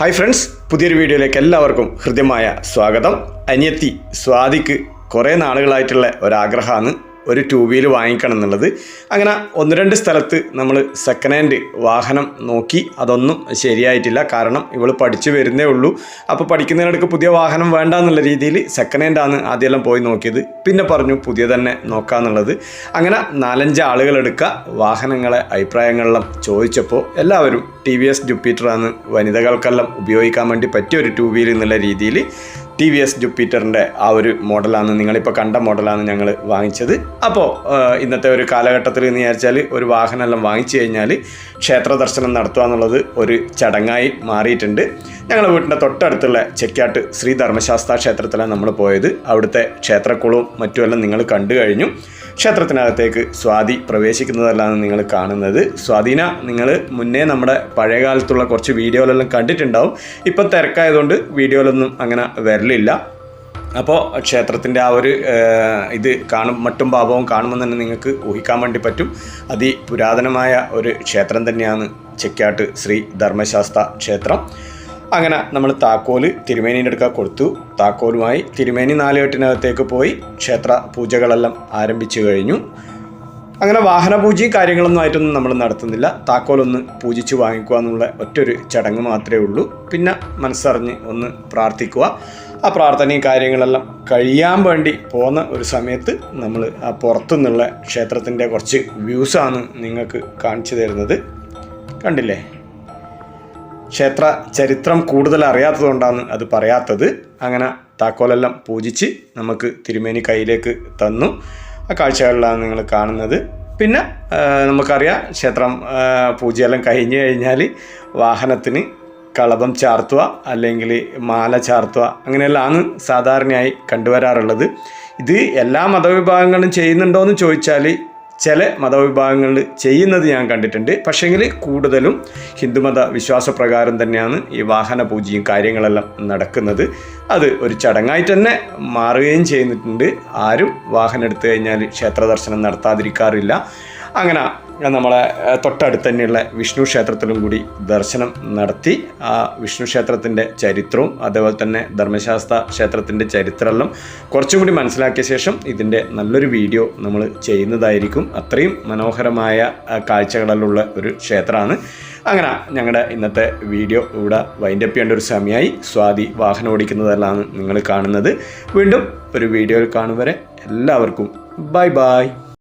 Hi friends പുതിയൊരു വീഡിയോയിലേക്ക് എല്ലാവർക്കും ഹൃദ്യമായ സ്വാഗതം. അനിയത്തി സ്വാതിക്ക് കുറേ നാളുകളായിട്ടുള്ള ഒരാഗ്രഹമാണ്. ഒരു ടൂ വീൽ വാങ്ങിക്കണം എന്നുള്ളത്. അങ്ങനെ ഒന്ന് രണ്ട് സ്ഥലത്ത് നമ്മൾ സെക്കൻഡ് ഹാൻഡ് വാഹനം നോക്കി അതൊന്നും ശരിയായിട്ടില്ല. കാരണം ഇവൾ പഠിച്ചു വരുന്നേ ഉള്ളൂ. അപ്പോൾ പഠിക്കുന്നതിനിടയ്ക്ക് പുതിയ വാഹനം വേണ്ട എന്നുള്ള രീതിയിൽ സെക്കൻഡ് ഹാൻഡാണ് ആദ്യമെല്ലാം പോയി നോക്കിയത്. പിന്നെ പറഞ്ഞു പുതിയ തന്നെ നോക്കാമെന്നുള്ളത് അങ്ങനെ നാലഞ്ച് ആളുകൾ എടുക്കുക വാഹനങ്ങളെ അഭിപ്രായങ്ങളെല്ലാം ചോദിച്ചപ്പോൾ എല്ലാവരും ടി വി എസ് ജുപ്പിറ്ററാണ് വനിതകൾക്കെല്ലാം ഉപയോഗിക്കാൻ വേണ്ടി പറ്റിയ ഒരു ടൂ വീലർ എന്നുള്ള രീതിയിൽ ടി വി എസ് ജുപ്പിറ്ററിന്റെ ആ ഒരു മോഡലാണ് നിങ്ങളിപ്പോൾ കണ്ട മോഡലാണ് ഞങ്ങൾ വാങ്ങിച്ചത്. അപ്പോൾ ഇന്നത്തെ ഒരു കാലഘട്ടത്തിൽ എന്ന് വിചാരിച്ചാൽ ഒരു വാഹനമെല്ലാം വാങ്ങിച്ചു കഴിഞ്ഞാൽ ക്ഷേത്ര ദർശനം നടത്തുക എന്നുള്ളത് ഒരു ചടങ്ങായി മാറിയിട്ടുണ്ട്. ഞങ്ങളുടെ വീട്ടിന്റെ തൊട്ടടുത്തുള്ള ചെക്കാട്ട് ശ്രീ ധർമ്മശാസ്ത്ര ക്ഷേത്രത്തിലാണ് നമ്മൾ പോയത്. അവിടുത്തെ ക്ഷേത്രക്കുളവും മറ്റുമെല്ലാം നിങ്ങൾ കണ്ടു കഴിഞ്ഞു. ക്ഷേത്രത്തിനകത്തേക്ക് സ്വാതി പ്രവേശിക്കുന്നതല്ലാന്ന് നിങ്ങൾ കാണുന്നത്. സ്വാധീന നിങ്ങൾ മുന്നേ നമ്മുടെ പഴയകാലത്തുള്ള കുറച്ച് വീഡിയോയിലെല്ലാം കണ്ടിട്ടുണ്ടാവും. ഇപ്പം തിരക്കായതുകൊണ്ട് വീഡിയോയിലൊന്നും അങ്ങനെ വരലില്ല. അപ്പോൾ ക്ഷേത്രത്തിന്റെ ആ ഒരു ഇത് കാണും മറ്റും ഭാവവും കാണുമ്പോൾ തന്നെ നിങ്ങൾക്ക് ഊഹിക്കാൻ വേണ്ടി പറ്റും. അതിപുരാതനമായ ഒരു ക്ഷേത്രം തന്നെയാണ് ചെക്കാട്ട് ശ്രീ ധർമ്മശാസ്ത്ര ക്ഷേത്രം. അങ്ങനെ നമ്മൾ താക്കോൽ തിരുമേനീന്റെ അടുക്ക കൊടുത്തു. താക്കോലുമായി തിരുമേനി നാലുകെട്ടിനകത്തേക്ക് പോയി ക്ഷേത്ര പൂജകളെല്ലാം ആരംഭിച്ചു കഴിഞ്ഞു. അങ്ങനെ വാഹന പൂജയും കാര്യങ്ങളൊന്നും ആയിട്ടൊന്നും നമ്മൾ നടത്തുന്നില്ല. താക്കോലൊന്ന് പൂജിച്ച് വാങ്ങിക്കുക എന്നുള്ള ഒറ്റൊരു ചടങ്ങ് മാത്രമേ ഉള്ളൂ. പിന്നെ മനസ്സറിഞ്ഞ് ഒന്ന് പ്രാർത്ഥിക്കുക. ആ പ്രാർത്ഥനയും കാര്യങ്ങളെല്ലാം കഴിയാൻ വേണ്ടി പോകുന്ന ഒരു സമയത്ത് നമ്മൾ ആ പുറത്തുനിന്നുള്ള ക്ഷേത്രത്തിന്റെ കുറച്ച് വ്യൂസാണ് നിങ്ങൾക്ക് കാണിച്ചു തരുന്നത്. കണ്ടില്ലേ? ക്ഷേത്ര ചരിത്രം കൂടുതൽ അറിയാത്തതുകൊണ്ടാണ് അത് പറയാത്തത്. അങ്ങനെ താക്കോലെല്ലാം പൂജിച്ച് നമുക്ക് തിരുമേനി കയ്യിലേക്ക് തന്നു. ആ കാഴ്ചകളിലാണ് നിങ്ങൾ കാണുന്നത്. പിന്നെ നമുക്കറിയാം ക്ഷേത്രം പൂജയെല്ലാം കഴിഞ്ഞ് കഴിഞ്ഞാൽ വാഹനത്തിന് കളഭം ചാർത്തുക അല്ലെങ്കിൽ മാല ചാർത്തുക അങ്ങനെയെല്ലാമാണ് സാധാരണയായി കണ്ടുവരാറുള്ളത്. ഇത് എല്ലാ മതവിഭാഗങ്ങളും ചെയ്യുന്നുണ്ടോ എന്ന് ചോദിച്ചാൽ ചില മതവിഭാഗങ്ങളിൽ ചെയ്യുന്നത് ഞാൻ കണ്ടിട്ടുണ്ട്. പക്ഷേങ്കിൽ കൂടുതലും ഹിന്ദുമത വിശ്വാസപ്രകാരം തന്നെയാണ് ഈ വാഹന പൂജയും കാര്യങ്ങളെല്ലാം നടക്കുന്നത്. അത് ഒരു ചടങ്ങായിട്ട് തന്നെ മാറുകയും ചെയ്യുന്നിട്ടുണ്ട് ആരും വാഹനം എടുത്തു കഴിഞ്ഞാൽ ക്ഷേത്ര ദർശനം നടത്താതിരിക്കാറില്ല. അങ്ങനെ നമ്മളെ തൊട്ടടുത്ത് തന്നെയുള്ള വിഷ്ണു ക്ഷേത്രത്തിലും കൂടി ദർശനം നടത്തി. ആ വിഷ്ണു ക്ഷേത്രത്തിന്റെ ചരിത്രവും അതേപോലെ തന്നെ ധർമ്മശാസ്ത്ര ക്ഷേത്രത്തിന്റെ ചരിത്രമെല്ലാം കുറച്ചും കൂടി മനസ്സിലാക്കിയ ശേഷം ഇതിന്റെ നല്ലൊരു വീഡിയോ നമ്മൾ ചെയ്യുന്നതായിരിക്കും. അത്രയും മനോഹരമായ കാഴ്ചകളിലുള്ള ഒരു ക്ഷേത്രമാണ്. അങ്ങനെ ഞങ്ങളുടെ ഇന്നത്തെ വീഡിയോ ഇവിടെ വൈൻഡപ്പ് ചെയ്യേണ്ട ഒരു സമയമായി. സ്വാതി വാഹനം ഓടിക്കുന്നതെല്ലാം നിങ്ങൾ കാണുന്നത്. വീണ്ടും ഒരു വീഡിയോയിൽ കാണും വരെ എല്ലാവർക്കും ബൈ ബൈ